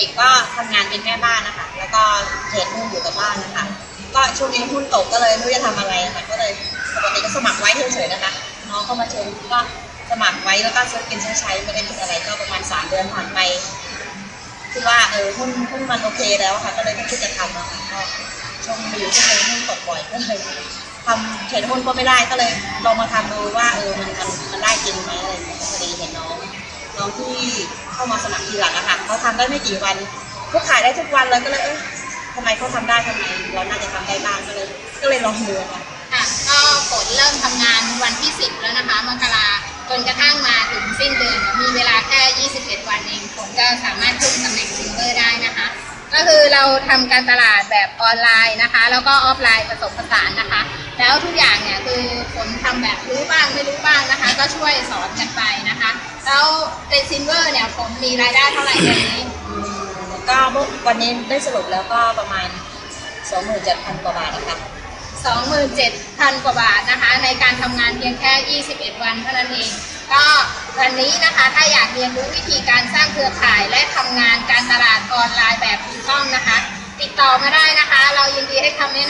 ติก็ทำงานเป็นแม่บ้านนะคะ แล้วก็เทรดหุ้นอยู่กับบ้านนะคะ ก็ช่วงนี้หุ้นตกก็เลยไม่รู้จะทำอะไรนะคะ ก็เลยปกติก็สมัครไว้เฉยๆนะคะ น้องเข้ามาเชิญก็สมัครไว้แล้วก็ซื้อกินใช้ไม่ได้คิดอะไรก็ประมาณสามเดือนผ่านไปคิดว่าเออหุ้นหุ้นมันโอเคแล้วค่ะ ก็เลยไม่คิดจะทำอะค่ะก็ช่วงมีอยู่ช่วงนึงหุ้นตกบ่อยก็เลยทำเทรดหุ้นก็ไม่ได้ก็เลยลองมาทำดูว่าเออมันมันมันได้จริงไหม น้องที่เข้ามาสมัครทีหลังอะค่ะเขาทำได้ไม่กี่วันเขาขายได้ทุกวันเลยก็เลยเอ๊ะทำไมเขาทำได้ทำไมเราน่าจะทำได้บ้างก็เลย ก็เลยลองดูค่ะค่ะก็ฝนเริ่มทำงานวันที่ 10 แล้วนะคะมกราจนกระทั่งมาถึงสิ้นเดือนมีเวลาแค่ 21 วันเองฝนก็สามารถขึ้นตำแหน่งซิลเวอร์ได้นะคะ ก็คือเราทำการตลาดแบบออนไลน์นะคะ แล้วก็ออฟไลน์ผสมผสานนะคะ แล้วทุกอย่างเนี่ยคือฝนทำแบบรู้บ้างไม่รู้บ้างนะคะ ก็ช่วยสอนกันไปนะคะ แล้วเป็นซิลเวอร์เนี่ยฝนมีรายได้เท่าไหร่เดือนนี้ก็เมื่อวันนี้ได้สรุปแล้วก็ประมาณ 27,000 กว่าบาทนะคะ 27,000 กว่าบาทนะคะ ในการทำงานเพียงแค่ 21 วันเท่านั้นเอง ก็วันนี้นะคะถ้าอยากเรียนรู้วิธีการสร้างเครือข่ายและทำงานการตลาดออนไลน์แบบถูกต้องนะคะ ติดต่อมาได้นะคะ เรายินดีให้คำแนะนำค่ะ